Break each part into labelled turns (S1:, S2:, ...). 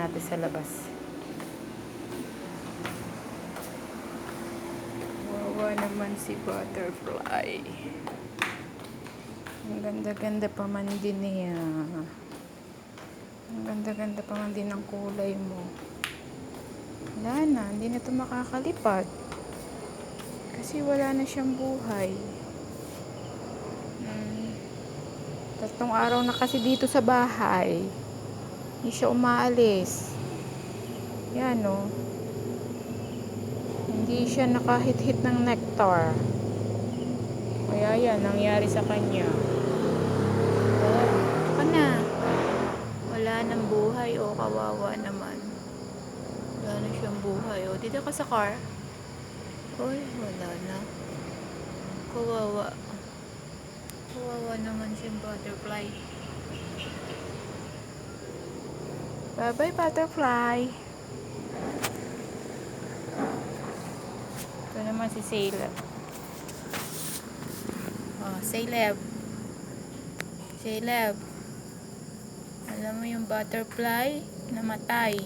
S1: natin sa labas. Wawa naman si Butterfly. Ang ganda-ganda pa man din niya. Ang ganda-ganda pa man din ng kulay mo. Wala na, hindi na ito makakalipad. Kasi wala na siyang buhay. Hmm. Tatlong araw na kasi dito sa bahay. Hindi siya umaalis. Yan o. Hindi siya nakahit-hit ng nectar. Kaya yan, nangyari sa kanya. Oh, ka na. Wala nang buhay o kawawa naman. Wala na siyang buhay. O, dito ka sa car. Uy, wala na. Kawawa. Kawawa naman siyang butterfly. Bye-bye, butterfly. Ito naman si Caleb. Oh, Caleb. Caleb. Alam mo yung butterfly namatay.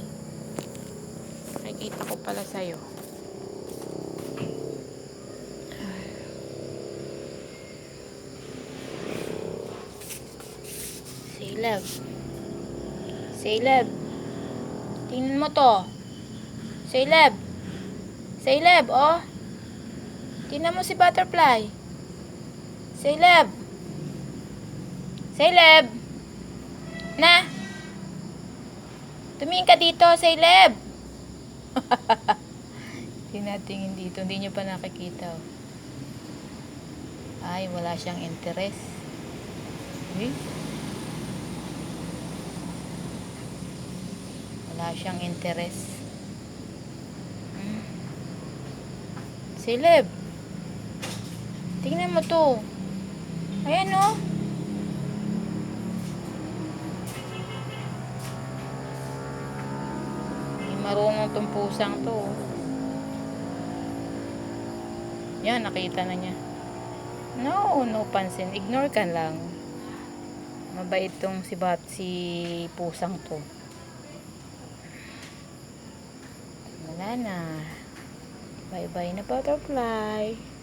S1: Nakikita ko pala sa'yo. Caleb. Caleb. Tingnan mo to. Caleb. Caleb, oh. Tingnan mo si Butterfly. Caleb. Caleb. Na. Tumingin ka dito, Caleb. Tinatingin dito. Hindi niyo pa nakikita. oh. Ay, wala siyang interest. Uy. Wala siyang interest. Hmm. Silib. Tingnan mo to. Ayan oh. Hindi marunong tong pusang to. oh. Yan, nakita na niya. No, no pansin. Ignore ka lang. Mabait tong si Bat, si pusang to. Wala na. Bye-bye na butterfly.